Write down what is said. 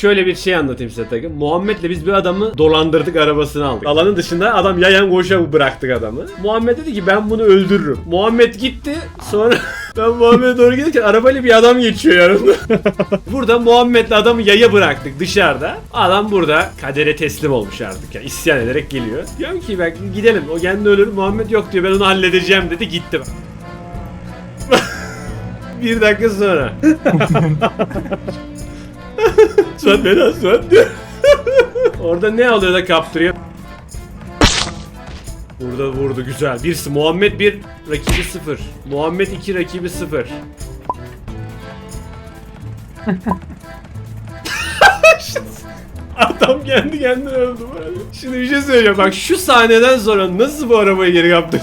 Şöyle bir şey anlatayım size takım. Muhammed'le biz bir adamı dolandırdık arabasını aldık. Alanın dışında adam yayan koşa bıraktık adamı. Muhammed dedi ki ben bunu öldürürüm. Muhammed gitti sonra ben Muhammed'e doğru gelirken arabayla bir adam geçiyor yanımda. burada Muhammed'le adamı yaya bıraktık dışarıda. Adam burada kadere teslim olmuş artık ya. isyan ederek geliyor. Diyorum ki bak gidelim o kendi ölür Muhammed yok diyor ben onu halledeceğim dedi gitti. bir dakika sonra. Suat beni diyor. Orada ne alıyor da kaptırıyor? Burada vurdu güzel. Bir Muhammed 1 rakibi 0. Muhammed 2 rakibi 0. Adam kendi kendine öldü böyle. Şimdi bir şey söyleyeceğim. Bak şu sahneden sonra nasıl bu arabayı geri kaptı?